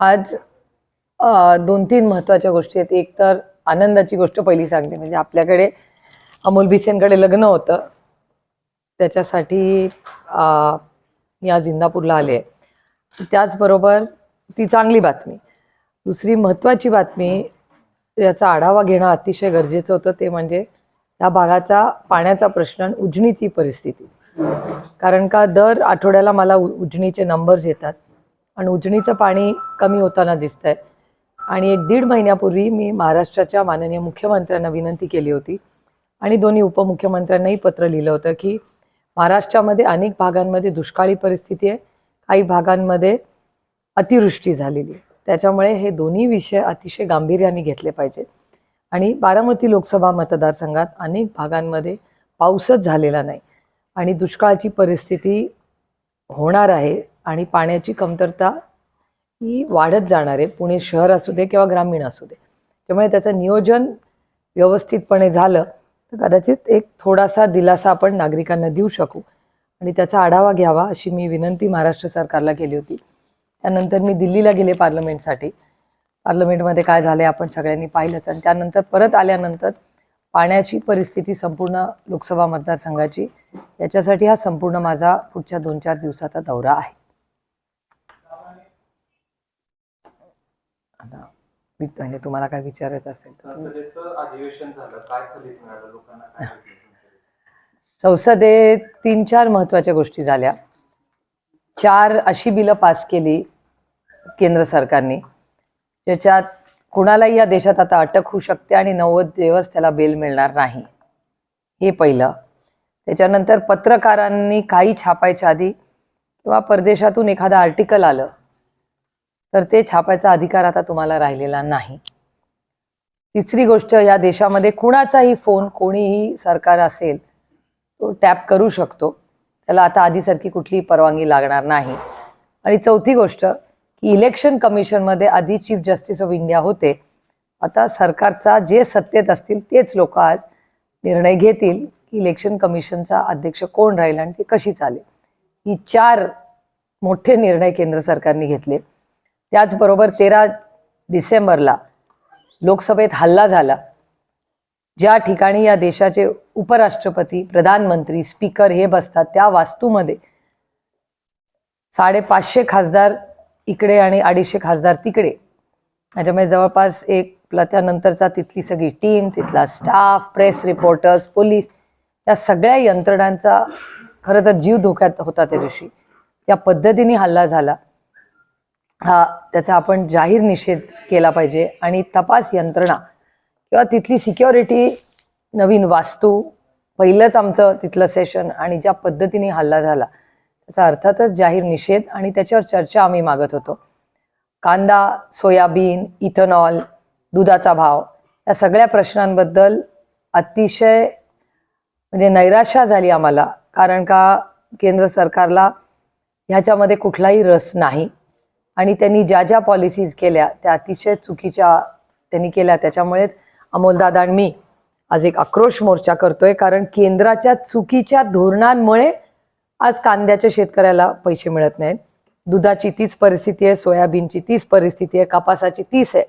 आज दोन तीन महत्त्वाच्या गोष्टी आहेत. एक तर आनंदाची गोष्ट पहिली सांगते. म्हणजे आपल्याकडे अमोल भिसेंकडे लग्न होतं. त्याच्यासाठी मी आज इंदापूरला आले त्याचबरोबर ती चांगली बातमी. दुसरी महत्त्वाची बातमी याचा आढावा घेणं अतिशय गरजेचं होतं. ते म्हणजे या भागाचा पाण्याचा प्रश्न आणि उजनीची परिस्थिती. कारण का दर आठवड्याला मला उ- उजनीचे नंबर्स येतात. आणि उजनीचं पाणी कमी होताना दिसतंय. आणि एक दीड महिन्यापूर्वी मी महाराष्ट्राच्या माननीय मुख्यमंत्र्यांना विनंती केली होती. आणि दोन्ही उपमुख्यमंत्र्यांनाही पत्र लिहिलं होतं की महाराष्ट्रामध्ये अनेक भागांमध्ये दुष्काळी परिस्थिती आहे. काही भागांमध्ये अतिवृष्टी झालेली आहे. त्याच्यामुळे हे दोन्ही विषय अतिशय गांभीर्याने घेतले पाहिजे. आणि बारामती लोकसभा मतदारसंघात अनेक भागांमध्ये पाऊसच झालेला नाही. आणि दुष्काळाची परिस्थिती होणार आहे आणि पाण्याची कमतरता ही वाढत जाणार आहे. पुणे शहर असू दे किंवा ग्रामीण असू दे. त्यामुळे त्याचं नियोजन व्यवस्थितपणे झालं तर कदाचित एक थोडासा दिलासा आपण नागरिकांना देऊ शकू. आणि त्याचा आढावा घ्यावा अशी मी विनंती महाराष्ट्र सरकारला केली होती. त्यानंतर मी दिल्लीला गेले पार्लमेंटसाठी. पार्लमेंटमध्ये काय झालं आपण सगळ्यांनी पाहिलं आणि त्यानंतर परत आल्यानंतर पाण्याची परिस्थिती संपूर्ण लोकसभा मतदारसंघाची याच्यासाठी हा संपूर्ण माझा पुढच्या दोन चार दिवसाचा दौरा आहे. आता. म्हणजे तुम्हाला काय विचारायचं असेल संसदेचं अधिवेशन झालं. काय फलित मिळालं? लोकांना काय? संसदेत तीन चार महत्त्वाच्या गोष्टी झाल्या. चार अशी बिलं पास केली केंद्र सरकारने ज्याच्यात कुणालाही या देशात आता अटक होऊ शकते आणि नव्वद दिवस त्याला बेल मिळणार नाही. हे पहिलं. त्याच्यानंतर पत्रकारांनी काही छापायच्या आधी किंवा परदेशातून एखादं आर्टिकल आलं तर ते छापायचा अधिकार आता तुम्हाला राहिलेला नाही. तिसरी गोष्ट या देशामध्ये कुणाचाही फोन कोणीही सरकार असेल तो टॅप करू शकतो. त्याला आता आधीसारखी कुठलीही परवानगी लागणार नाही. आणि चौथी गोष्ट की इलेक्शन कमिशनमध्ये आधी चीफ जस्टिस ऑफ इंडिया होते. आता सरकारचा जे सत्तेत असतील तेच लोक आज निर्णय घेतील की इलेक्शन कमिशनचा अध्यक्ष कोण राहील आणि ती कशी चालेल. ही चार मोठे निर्णय केंद्र सरकारने घेतले. त्याचबरोबर तेरा डिसेंबरला लोकसभेत हल्ला झाला. ज्या ठिकाणी या देशाचे उपराष्ट्रपती प्रधानमंत्री स्पीकर हे बसतात त्या वास्तूमध्ये साडेपाचशे खासदार इकडे आणि अडीचशे खासदार तिकडे. त्याच्यामुळे जवळपास एक त्यानंतरचा तिथली सगळी टीम तिथला स्टाफ प्रेस रिपोर्टर्स पोलीस या सगळ्या यंत्रणांचा खरं तर जीव धोक्यात होता त्या दिवशी. या पद्धतीने हल्ला झाला. हा त्याचा आपण जाहीर निषेध केला पाहिजे आणि तपास यंत्रणा किंवा तिथली सिक्युरिटी नवीन वास्तू पहिलंच आमचं तिथलं सेशन आणि ज्या पद्धतीने हल्ला झाला त्याचा अर्थातच जाहीर निषेध आणि त्याच्यावर चर्चा आम्ही मागत होतो. कांदा सोयाबीन इथेनॉल दुधाचा भाव या सगळ्या प्रश्नांबद्दल अतिशय म्हणजे नैराश्या झाली आम्हाला कारण का केंद्र सरकारला ह्याच्यामध्ये कुठलाही रस नाही. आणि त्यांनी ज्या ज्या पॉलिसीज केल्या त्या अतिशय चुकीच्या त्यांनी केल्या. त्याच्यामुळेच अमोलदादा आणि मी आज एक आक्रोश मोर्चा करतोय कारण केंद्राच्या चुकीच्या धोरणांमुळे आज कांद्याच्या शेतकऱ्याला पैसे मिळत नाहीत. दुधाची तीच परिस्थिती आहे सोयाबीनची तीच परिस्थिती आहे कपासाची तीच आहे.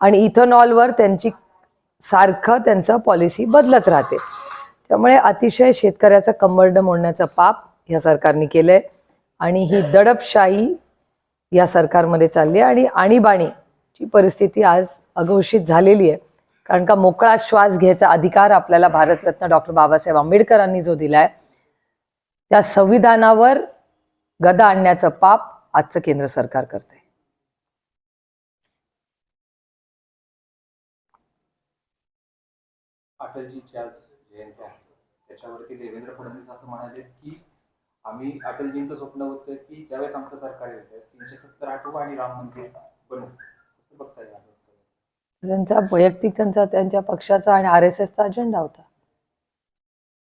आणि इथेनॉलवर त्यांची सारखं त्यांचं पॉलिसी बदलत राहते. त्यामुळे अतिशय शेतकऱ्याचं कंबरडं मोडण्याचं पाप या सरकारने केलंय. आणि ही दडपशाही या सरकारमध्ये चालली आहे. आणि आणीबाणीची परिस्थिती आज अघोषित झालेली आहे. कारण का मोकळा श्वास घ्यायचा अधिकार आपल्याला भारतरत्न डॉक्टर बाबासाहेब आंबेडकरांनी जो दिलाय त्या संविधानावर गदा आणण्याचं पाप आजचं केंद्र सरकार करते अटलजीची आज जयंती आहे. त्याच्यावरती देवेंद्र फडणवीस असं म्हणाले की आम्ही अटलजींचं स्वप्न होतं की ज्यावेळेस आमचं सरकार येतं तीनशे सत्तर आठवू आणि राम मंदिर बनवू कसं बघता येईल त्यांचा वैयक्तिक त्यांचा त्यांच्या पक्षाचा आणि आर एस एसचा अजेंडा होता.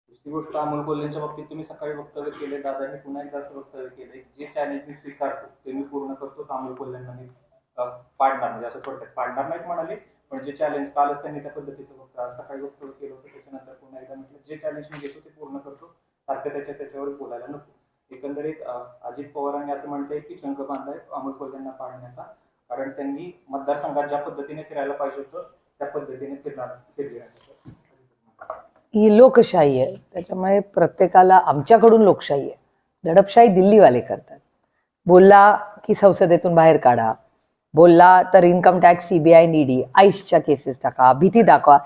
दुसरी गोष्ट अमोल कोल्हेंच्या बाबतीत तुम्ही सकाळी वक्तव्य केले दादांनी पुन्हा एकदा असं वक्तव्य केलंय जे चॅलेंज मी स्वीकारतो ते मी पूर्ण करतो अमोल कोल्हेंना मी पाडणार म्हणजे असं थोडक्यात पाडणार नाहीत म्हणाले पण जे चॅलेंज कालच त्यांनी त्या पद्धतीचं वक्तव्य आज सकाळी वक्तव्य केलं होतं त्याच्यानंतर पुन्हा एकदा म्हटलं जे चॅलेंज मी घेतो ते पूर्ण करतो. सारखं त्याच्या त्याच्यावर बोलायला नको. एकंदरीत अजित पवारांनी असं म्हणतंय की शंख बांधाय अमोल कोल्हेंना पाडण्याचा. कारण त्यांनी मतदारसंघात ज्या पद्धतीने फिरायला पाहिजे होतं त्या पद्धतीने फिरणार फिरले ही लोकशाही आहे. त्याच्यामुळे प्रत्येकाला आमच्याकडून लोकशाही आहे. दडपशाही दिल्लीवाले करतात. बोलला की संसदेतून बाहेर काढा. बोलला तर इन्कम टॅक्स सीबीआय नीडी आईसच्या केसेस टाका. भीती दाखवा.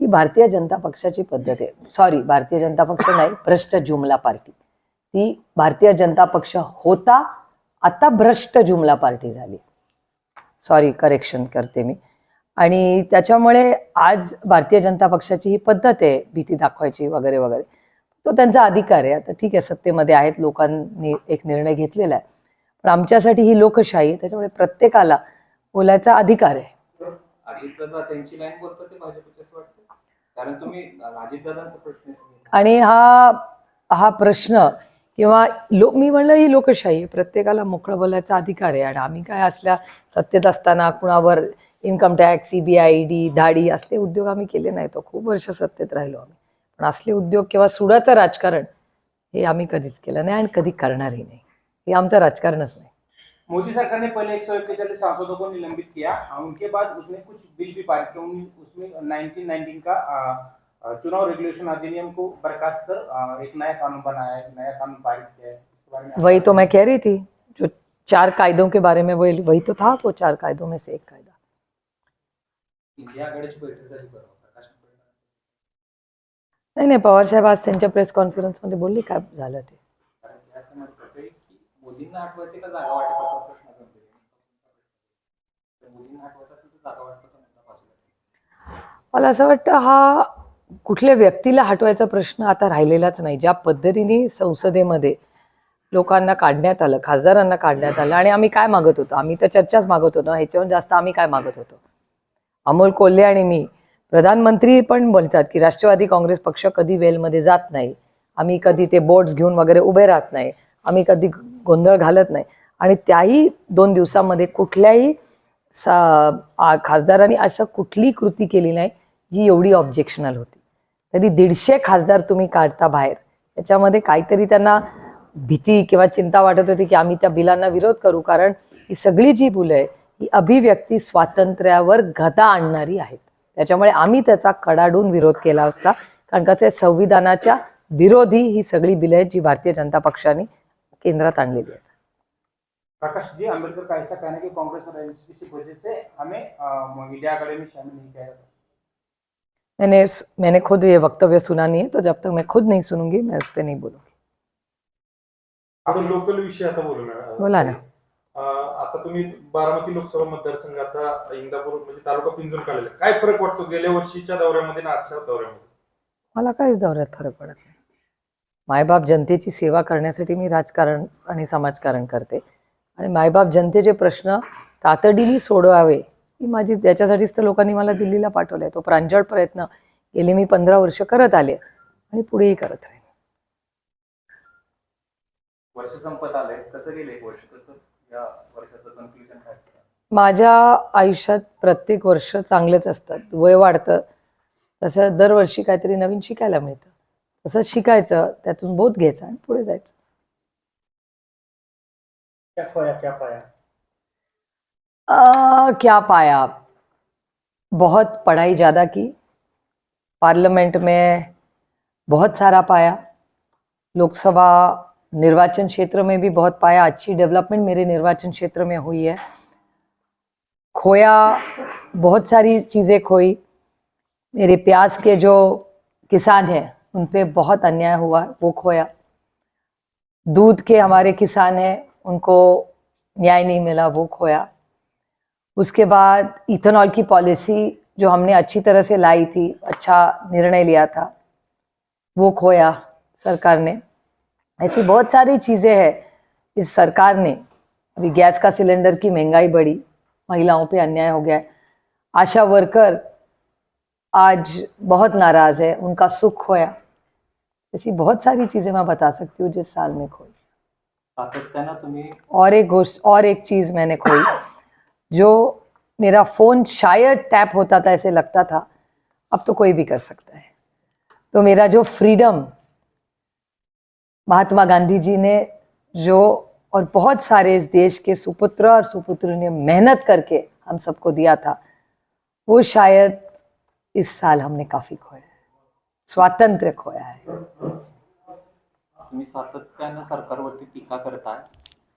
ही भारतीय जनता पक्षाची पद्धत आहे. सॉरी भारतीय जनता पक्ष नाही भ्रष्ट जुमला पार्टी. ती भारतीय जनता पक्ष होता आता भ्रष्ट जुमला पार्टी झाली. सॉरी करेक्शन करते मी. आणि त्याच्यामुळे आज भारतीय जनता पक्षाची ही पद्धत आहे भीती दाखवायची वगैरे वगैरे. तो त्यांचा अधिकार आहे. आता ठीक आहे सत्तेमध्ये आहेत लोकांनी एक निर्णय घेतलेला आहे. पण आमच्यासाठी ही लोकशाही आहे त्याच्यामुळे प्रत्येकाला बोलायचा अधिकार आहे. कारण तुम्ही प्रश्न आणि हा हा प्रश्न किंवा लो मी म्हणलं ही लोकशाही प्रत्येकाला मोकळं बोलायचा अधिकार आहे. आणि आम्ही काय असल्या सत्तेत असताना कुणावर इन्कम टॅक्स सीबीआय डी धाडी असले उद्योग आम्ही केले नाही. तो खूप वर्ष सत्तेत राहिलो आम्ही. पण असले उद्योग किंवा सुडाचं राजकारण हे आम्ही कधीच केलं नाही आणि कधी करणारही नाही. हे आमचं राजकारणच नाही. मोदी सरकार ने पहले एक सौ इकतालीस सांसदों को निलंबित किया। उनके बाद उसने कुछ बिल भी पारित किए। उन- उसमें 1919 का चुनाव रेगुलेशन अधिनियम को बर्खास्त कर एक नया कानून बनाया है नया कानून पारित किया है। वही तो मैं कह रही थी जो चार कायदों के बारे में वही वही तो था वो चार कायदों में से एक कायदा। नाही नाही पवार साहेब आज त्यांच्या प्रेस कॉन्फरन्समध्ये बोलले काय झालं ते मोदींना आठवायचे का जागा वाटपाचा प्रश्न आठवायचा असेल तर जागा वाटपाचा मुद्दा मला असं वाटतं हा कुठल्या व्यक्तीला हटवायचा प्रश्न आता राहिलेलाच नाही. ज्या पद्धतीने संसदेमध्ये लोकांना काढण्यात आलं खासदारांना काढण्यात आलं आणि आम्ही काय मागत होतो? आम्ही तर चर्चाच मागत होतो ह्याच्याहून जास्त आम्ही काय मागत होतो? अमोल कोल्हे आणि मी प्रधानमंत्री पण बोलतात की राष्ट्रवादी काँग्रेस पक्ष कधी वेलमध्ये जात नाही. आम्ही कधी ते बोट्स घेऊन वगैरे उभे राहत नाही. आम्ही कधी गोंधळ घालत नाही. आणि त्याही दोन दिवसामध्ये कुठल्याही सा खासदारांनी असं कुठली कृती केली नाही जी एवढी ऑब्जेक्शनल होती. तरी दीडशे खासदार तुम्ही काढता बाहेर. त्याच्यामध्ये काहीतरी त्यांना भीती किंवा चिंता वाटत होती की आम्ही त्या बिलांना विरोध करू कारण ही सगळी जी बुलं आहे ही अभिव्यक्ती स्वातंत्र्यावर गदा आणणारी आहेत. त्याच्यामुळे आम्ही त्याचा कडाडून विरोध केला असता कारण का ते संविधानाच्या विरोधी ही सगळी बिलं आहेत जी भारतीय जनता पक्षाने केंद्रात आणलेली आहेत प्रकाश जी अंबेडकर का ऐसा कहना है कि कांग्रेस और एनसीपी की वजह से हमें आ, इंडिया आघाड़ी में शामिल नहीं किया जाता। मैंने मैंने खुद ये वक्तव्य सुना नहीं है तो जब तक मैं खुद नहीं सुनूँगी मैं उस पर नहीं बोलूँगी। आपण लोकल विषय आता बोलू ना बोला ना. आता तुम्ही बारामती लोकसभा मतदारसंघ आता इंदापूर म्हणजे तालुका पिंजून काढलेला. काय फरक वाटतो? गेल्या वर्षीच्या दौऱ्यामध्ये आणि आजच्या दौऱ्यामध्ये? मला काहीच दौऱ्यात फरक पडत नाही. मायबाप जनतेची सेवा करण्यासाठी मी राजकारण आणि समाजकारण करते. आणि मायबाप जनतेचे प्रश्न तातडीने सोडवावे ही माझी याच्यासाठीच तर लोकांनी मला दिल्लीला पाठवलं आहे तो प्रांजळ प्रयत्न गेले मी पंधरा वर्ष करत आले आणि पुढेही करत राहील वर्ष संपत आलंय. कसं गेलं एक वर्ष? कसं या वर्षाचं कन्क्ल्युजन काय? माझ्या आयुष्यात प्रत्येक वर्ष चांगलेच असतात. वय वाढतं. तसं दरवर्षी काहीतरी नवीन शिकायला मिळतं. तसं शिकायचं त्यातून बोध घ्यायचा आणि पुढे जायचं. क्या खोया क्या पाया? आ, क्या पाया? बहुत पढ़ाई ज़्यादा की। पार्लियामेंट में बहुत सारा पाया। लोकसभा निर्वाचन क्षेत्र में भी बहुत पाया। अच्छी डेवलपमेंट मेरे निर्वाचन क्षेत्र में हुई है। खोया बहुत सारी चीज़ें खोई। मेरे प्यास के जो किसान हैं उन पे बहुत अन्याय हुआ, वो खोया। दूध के हमारे किसान हैं, उनको न्याय नहीं मिला, वो खोया। उसके बाद इथेनॉल की पॉलिसी जो हमने अच्छी तरह से लाई थी अच्छा निर्णय लिया था, वो खोया सरकार ने। ऐसी बहुत सारी चीज़ें हैं, इस सरकार ने। अभी गैस का सिलेंडर की महँगाई बढ़ी, महिलाओं पे अन्याय हो गया है। आशा वर्कर आज बहुत नाराज़ है, उनका सुख खोया। ऐसी बहुत सारी चीज़ें मैं बता सकती हूँ जिस साल में खोई। और एक और एक चीज़ मैंने खोई जो मेरा फ़ोन शायद टैप होता था ऐसे लगता था। अब तो कोई भी कर सकता है। तो मेरा जो फ्रीडम महात्मा गांधी जी ने जो और बहुत सारे इस देश के सुपुत्र और सुपुत्र ने मेहनत करके हम सबको दिया था वो शायद इस साल हमने काफ़ी खोया। स्वातंत्र्य खोया है। तुम्ही सातत्यानं सरकारवरती टीका करताय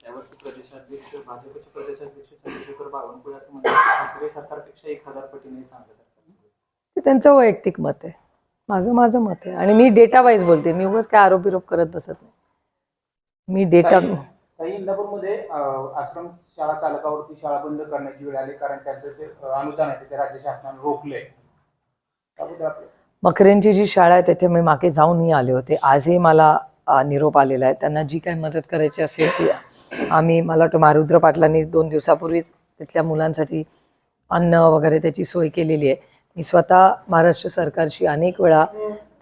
त्यावरती प्रदेशाध्यक्ष भाजपचे प्रदेशाध्यक्ष चंद्रशेखर बावनकुळे असं म्हणतात. सरकारपेक्षा एक हजार पटीने चांगलं सरकार. ते त्यांचं वैयक्तिक मत आहे. माझं माझं मत आहे. आणि मी डेटा वाईज बोलते. मी उगाच काय आरोप बिरोप करत बसत नाही. मी डेटा काही इंदापूरमध्ये आश्रम शाळा चालकावरती शाळा बंद करण्याची वेळ आली कारण त्यांचं जे अनुदान आहे ते राज्य शासनाने रोखले त्याबद्दल आपलं मकरेंची जी शाळा आहे तिथे मी मागे जाऊनही आले होते. आजही मला निरोप आलेला आहे. त्यांना जी काही मदत करायची असेल ती आम्ही मला वाटतं मारुद्र पाटलांनी दोन दिवसापूर्वीच तिथल्या मुलांसाठी अन्न वगैरे त्याची सोय केलेली आहे. मी स्वतः महाराष्ट्र सरकारशी अनेक वेळा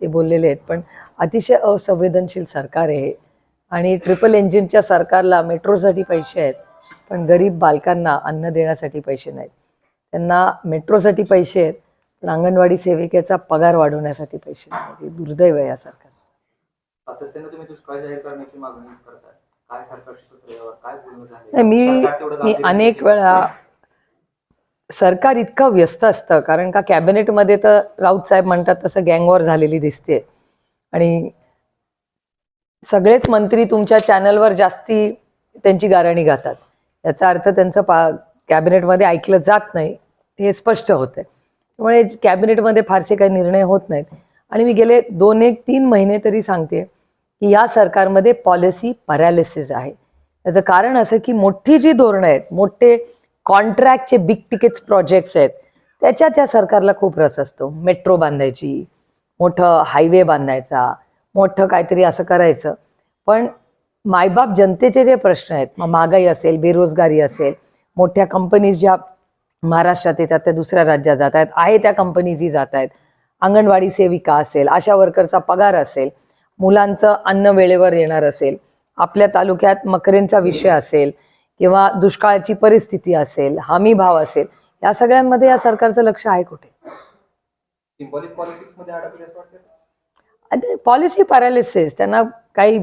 ते बोललेले आहेत पण अतिशय असंवेदनशील सरकार आहे आणि ट्रिपल इंजिनच्या सरकारला मेट्रोसाठी पैसे आहेत पण गरीब बालकांना अन्न देण्यासाठी पैसे नाहीत. त्यांना मेट्रोसाठी पैसे आहेत पण अंगणवाडी सेविकेचा पगार वाढवण्यासाठी पैसे नाहीत हे दुर्दैव आहे नाही, मी मी अनेक. वेळा सरकार इतकं व्यस्त असतं कारण का कॅबिनेटमध्ये तर राऊत साहेब म्हणतात तसं गँगवॉर झालेली दिसते. आणि सगळेच मंत्री तुमच्या चॅनलवर जास्ती त्यांची गाराणी गातात. याचा अर्थ त्यांचं पा कॅबिनेटमध्ये ऐकलं जात नाही हे स्पष्ट होतंय. त्यामुळे कॅबिनेटमध्ये फारसे काही निर्णय होत नाहीत. आणि मी गेले दोन एक तीन महिने तरी सांगते की या सरकारमध्ये पॉलिसी पॅरालिसिस आहे. त्याचं कारण असं की मोठी जी धोरणं आहेत मोठे कॉन्ट्रॅक्टचे बिग टिकेट्स प्रोजेक्ट्स आहेत त्याच्यात या सरकारला खूप रस असतो. मेट्रो बांधायची मोठं हायवे बांधायचा मोठं काहीतरी असं करायचं. पण मायबाप जनतेचे जे प्रश्न आहेत मग महागाई असेल बेरोजगारी असेल मोठ्या कंपनीज ज्या महाराष्ट्रात येतात त्या दुसऱ्या राज्यात जात आहेत आहे त्या कंपनीजही जात आहेत अंगणवाडी सेविका असेल आशा वर्करचा पगार असेल मुलांचं अन्न वेळेवर येणार असेल आपल्या तालुक्यात मकरेंचा विषय असेल किंवा दुष्काळाची परिस्थिती असेल हमी भाव असेल या सगळ्यांमध्ये या सरकारचं लक्ष आहे कुठे? पॉलिसी पॅरालिसिस त्यांना काही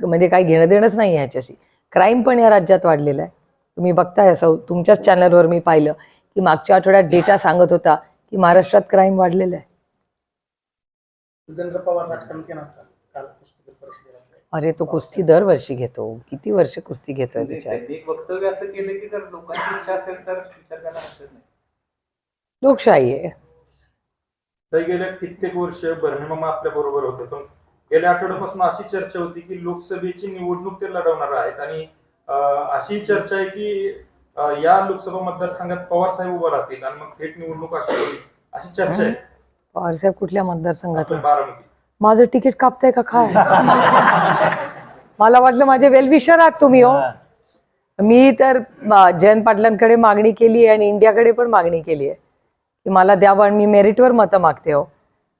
म्हणजे काही घेणं देणंच नाही आहे ह्याच्याशी. क्राईम पण या राज्यात वाढलेला आहे. तुम्ही बघताय असं तुमच्याच चॅनलवर मी पाहिलं की मागच्या आठवड्यात डेटा सांगत होता की महाराष्ट्रात क्राईम वाढलेला आहे. अरे तो कुस्ती दरवर्षी घेतो किती वर्ष कुस्ती घेतोय एक वक्तव्य असं केलं की जर लोकांची इच्छा असेल तर विचार करायला हरकत नाही. लोकशाही आहे. तर गेल्या कित्येक वर्ष बर्णिमामा आपल्या बरोबर होते पण गेल्या आठवड्यापासून अशी चर्चा होती की लोकसभेची निवडणूक ते लढवणार आहेत आणि अशी चर्चा आहे की या लोकसभा मतदारसंघात पवार साहेब उभं राहतील आणि मग थेट निवडणूक अशी अशी चर्चा आहे. पवारसाहेब कुठल्या मतदारसंघातून? आपल्या बारामती. माझं तिकीट कापताय का काय? मला वाटलं माझे वेलविशर आहात तुम्ही हो. मी तर जयंत पाटलांकडे मागणी केली आहे आणि इंडियाकडे पण मागणी केली आहे. की मला द्यावं आणि मी मेरिटवर मतं मागते हो.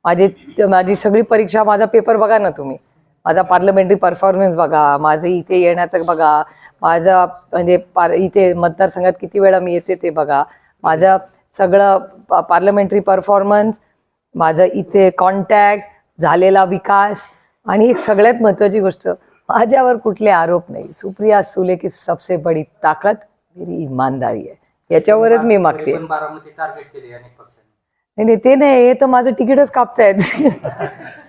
माझी माझी सगळी परीक्षा माझा पेपर बघा ना तुम्ही. माझा पार्लमेंटरी परफॉर्मन्स बघा माझं इथे येण्याचं बघा माझं म्हणजे पार इथे मतदारसंघात किती वेळा मी येते ते बघा. माझं सगळं पार्लमेंटरी परफॉर्मन्स माझं इथे कॉन्टॅक्ट झालेला विकास आणि एक सगळ्यात महत्वाची गोष्ट माझ्यावर कुठले आरोप नाही. सुप्रिया सुले की सबसे बडी ताकद मेरी ईमानदारी आहे. याच्यावरच मी मागते. नाही नाही, ते नाही हे तर माझं तिकीटच कापतायत.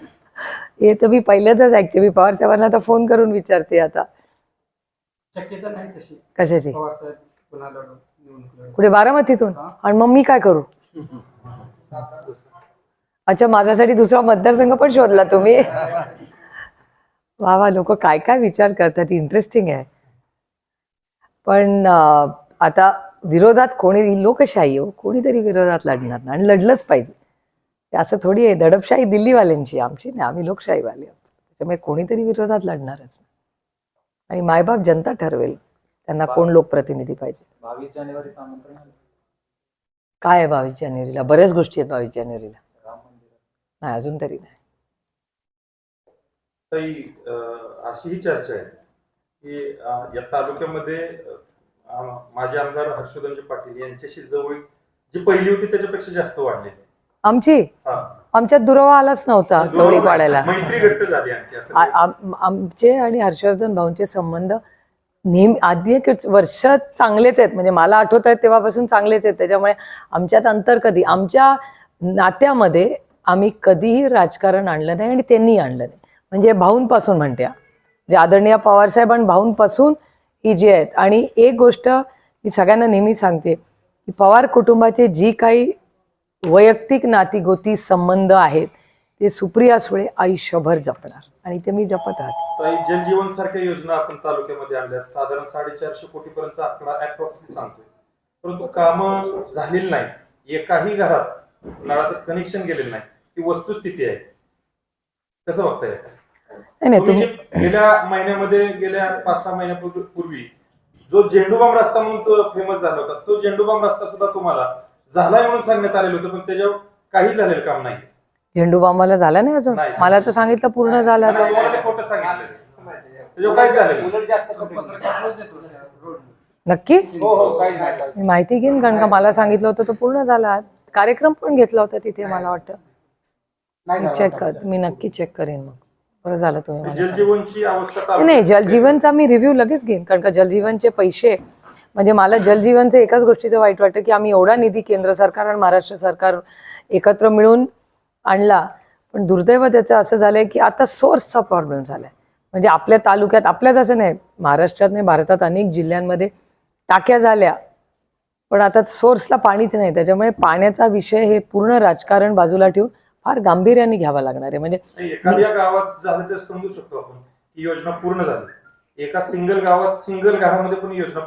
हे तर मी पहिल्यांदाच ऐकते. मी पवार साहेबांना आता फोन करून विचारते आता. शक्यता नाही तशी. कशाची? पवार साहेब पुन्हा लढून निवडणूक लढवू. कुठे बारामतीतून? आणि मग मी काय करू? अच्छा माझ्यासाठी दुसरा मतदारसंघ पण शोधला तुम्ही. वा वा लोक काय काय विचार करतात. इंटरेस्टिंग आहे. पण अं, आता विरोधात कोणी लोकशाही हो कोणीतरी विरोधात लढणार ना आणि लढलंच पाहिजे. ते असं थोडी आहे दडपशाही दिल्लीवाल्यांची आमची नाही आम्ही लोकशाहीवाले आहोत. त्याच्यामुळे कोणीतरी विरोधात लढणारच आणि मायबाप जनता ठरवेल त्यांना कोण लोकप्रतिनिधी पाहिजे. बावीस जानेवारीचं आमंत्रण आलं काय आहे बावीस जानेवारीला? बऱ्याच गोष्टी आहेत बावीस जानेवारीला. राम मंदिर. नाही अजून तरी नाही. अशी ही चर्चा आहे की या तालुक्यामध्ये माजी आमदार हर्षवर्धनजी पाटील यांच्याशी जवळ जी पहिली होती त्याच्यापेक्षा जास्त वाढली. आमची? आमच्यात दुरावा आलाच नव्हता चवळी पाडायला आमचे आणि हर्षवर्धन भाऊंचे संबंध नेहमी आधी एक वर्ष चांगलेच आहेत. म्हणजे मला आठवत आहेत तेव्हापासून चांगलेच आहेत. त्याच्यामुळे आमच्यात अंतर कधी? आमच्या नात्यामध्ये आम्ही कधीही राजकारण आणलं नाही आणि त्यांनी आणलं नाही. म्हणजे भाऊंपासून म्हणते हा. जे आदरणीय पवारसाहेब आणि भाऊंपासून ही जी आहेत. आणि एक गोष्ट मी सगळ्यांना नेहमी सांगते की पवार कुटुंबाचे जी काही वैयक्तिक नातीगोती संबंध आहेत ते सुप्रिया सुळे आयुष्यभर जपणार. आणि ते मी जपत राहते. जलजीवन सारख्या योजना आपण तालुक्यामध्ये आणल्या. साधारण साडेचारशे कोटी पर्यंतचा आकडा सांगतोय. परंतु कामं झालेली नाही एकाही घरात नळाचं कनेक्शन गेलेलं नाही. ही वस्तुस्थिती आहे. कसं बघताय? नाही नाही तुम्ही गेल्या महिन्यामध्ये गेल्या पाच सहा महिन्यापूर्वी पूर्वी जो झेंडूबाम रस्ता म्हणून तो फेमस झाला होता तो झेंडूबाम रस्ता सुद्धा तुम्हाला झालाय म्हणून सांगण्यात आलेलं होतं पण त्याच्यावर काही झालेलं काम नाही. झेंडू बांबाला झाला नाही अजून? नाही. मला तर सांगितलं पूर्ण झालं. आणि आता तुम्हाला ते खोटं सांगितलं. त्याच्यावर काहीच झालेलं नाही. उलट जास्त कठीण. पत्रकारांनाच देतो रोड नक्की? हो हो काही नाही. मी माहिती घेईन कारण का मला सांगितलं होतं तो पूर्ण झाला. कार्यक्रम पण घेतला होता तिथे मला वाटतं. मी चेक. कर मी नक्की चेक करेन मग. बरं झालं तुम्ही मला सांगितलं. जलजीवनची अवस्था नाही, जलजीवनचा मी रिव्ह्यू लगेच घेईन कारण का जलजीवनचे पैसे म्हणजे मला जलजीवनचं एकाच गोष्टीचं वाईट वाटतं की आम्ही एवढा निधी केंद्र सरकार आणि महाराष्ट्र सरकार एकत्र मिळून आणला. पण दुर्दैव त्याचं असं झालंय की आता सोर्सचा प्रॉब्लेम झालाय. म्हणजे आपल्या तालुक्यात आपल्याच असं नाही महाराष्ट्रात नाही भारतात अनेक जिल्ह्यांमध्ये टाक्या झाल्या. पण आता सोर्सला पाणीच नाही. त्याच्यामुळे पाण्याचा विषय हे पूर्ण राजकारण बाजूला ठेवून फार गांभीर्याने घ्यावा लागणार आहे. म्हणजे एखाद्या गावात झालं तर समजू शकतो आपण ही योजना पूर्ण झाली. एका सिंगल गावात सिंगल घरामध्ये पण योजना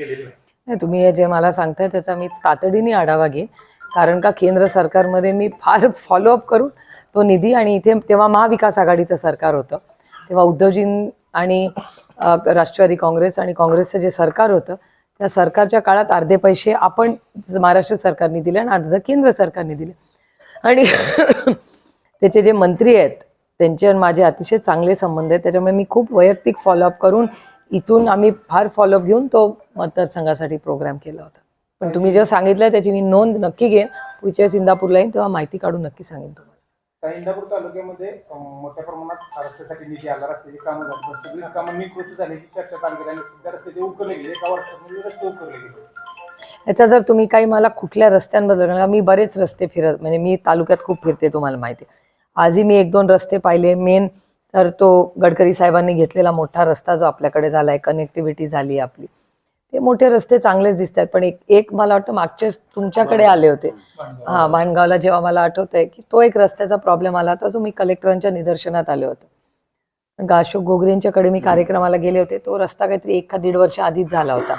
केलेली नाही. तुम्ही हे जे मला सांगताय त्याचा मी तातडीने आढावा घेईन. कारण का केंद्र सरकारमध्ये मी फार फॉलोअप करून तो निधी आणि इथे तेव्हा महाविकास आघाडीचं सरकार होतं. तेव्हा उद्धवजी आणि राष्ट्रवादी काँग्रेस आणि काँग्रेसचं जे सरकार होतं त्या सरकारच्या काळात अर्धे पैसे आपण महाराष्ट्र सरकारने दिले आणि अर्ध केंद्र सरकारने दिले. आणि त्याचे जे मंत्री आहेत त्यांचे आणि माझे अतिशय चांगले संबंध आहेत त्याच्यामुळे मी खूप वैयक्तिक फॉलोअप करून इथून आम्ही फार फॉलोअप घेऊन तो मतदारसंघासाठी प्रोग्राम केला होता. पण तुम्ही जे सांगितलं त्याची मी नोंद नक्की घेईन. पुढच्या वेळेस इंदापूरला येईन तेव्हा माहिती काढून नक्की सांगेन तुम्हाला. इंदापूर तालुक्यामध्ये मोठ्या प्रमाणात रस्त्यासाठी निधी आला रस्त्याची कामं झाली. कामं निकृष्ट झाल्याची चर्चा चालू आणि सध्या रस्ते ते उकरले गेले. एका वर्षामध्ये रस्ते उकरले गेले. याचा जर तुम्ही काही मला कुठल्या रस्त्यांबद्दल मी बरेच रस्ते फिरत म्हणजे मी तालुक्यात खूप फिरते तुम्हाला माहिती. आजही मी एक दोन रस्ते पाहिले. मेन तर तो गडकरी साहेबांनी घेतलेला मोठा रस्ता जो आपल्याकडे झाला आहे कनेक्टिव्हिटी झाली आहे आपली. ते मोठे रस्ते चांगलेच दिसत आहेत पण एक एक मला वाटतं मागच्या तुमच्याकडे आले होते. हा माणगावला जेव्हा मला आठवत आहे की तो एक रस्त्याचा प्रॉब्लेम आला होता जो मी कलेक्टरांच्या निदर्शनात आले होते. अशोक गोगरेंच्याकडे मी कार्यक्रमाला गेले होते तो रस्ता काहीतरी एक का दीड वर्ष आधीच झाला होता.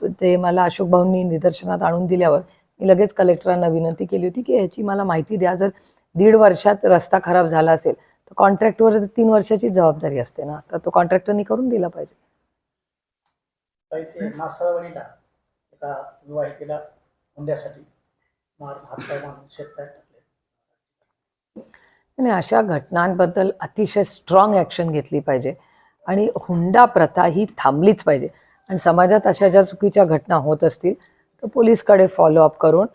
तो ते मला अशोक भाऊंनी निदर्शनात आणून दिल्यावर मी लगेच कलेक्टरांना विनंती केली होती की ह्याची मला माहिती द्या जर दीड वर्षात रस्ता खराब झाला असेल तर कॉन्ट्रॅक्टवर तीन वर्षाची जबाबदारी असते ना तर तो कॉन्ट्रॅक्टरनी करून दिला पाहिजे. तर ते मासावळीला एका विवाहितेला हुंड्यासाठी मार हातपाय मारून शेतपाय टाकले. आणि अशा घटनांबद्दल अतिशय स्ट्रॉंग ॲक्शन घेतली पाहिजे. आणि हुंडा प्रथा ही थांबलीच पाहिजे. आणि समाजात अशा ज्या चुकीच्या घटना होत असतील तर पोलीसकडे फॉलोअप करून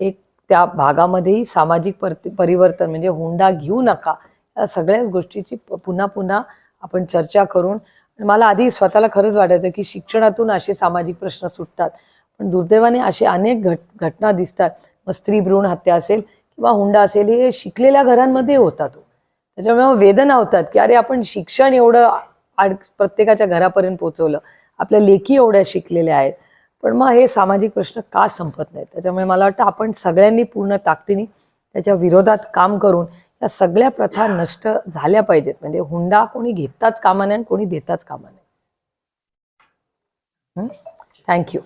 एक त्या भागामध्येही सामाजिक परिवर्तन म्हणजे हुंडा घेऊ नका या सगळ्याच गोष्टीची पुन्हा पुन्हा आपण चर्चा करून मला आधी स्वतःला खरंच वाटायचं की शिक्षणातून असे सामाजिक प्रश्न सुटतात. पण दुर्दैवाने असे अनेक घट घटना दिसतात. मग स्त्री भ्रूण हत्या असेल किंवा हुंडा असेल हे शिकलेल्या घरांमध्ये होतात त्याच्यामुळे मग वेदना होतात की अरे आपण शिक्षण एवढं आड प्रत्येकाच्या घरापर्यंत पोचवलं. आपल्या लेखी एवढ्या शिकलेल्या आहेत. पण मग हे सामाजिक प्रश्न का संपत नाहीत? त्याच्यामुळे मला वाटतं आपण सगळ्यांनी पूर्ण ताकदीने त्याच्या विरोधात काम करून या सगळ्या प्रथा नष्ट झाल्या पाहिजेत. म्हणजे हुंडा कोणी घेताच कामा नये आणि कोणी देताच कामा नये. थँक्यू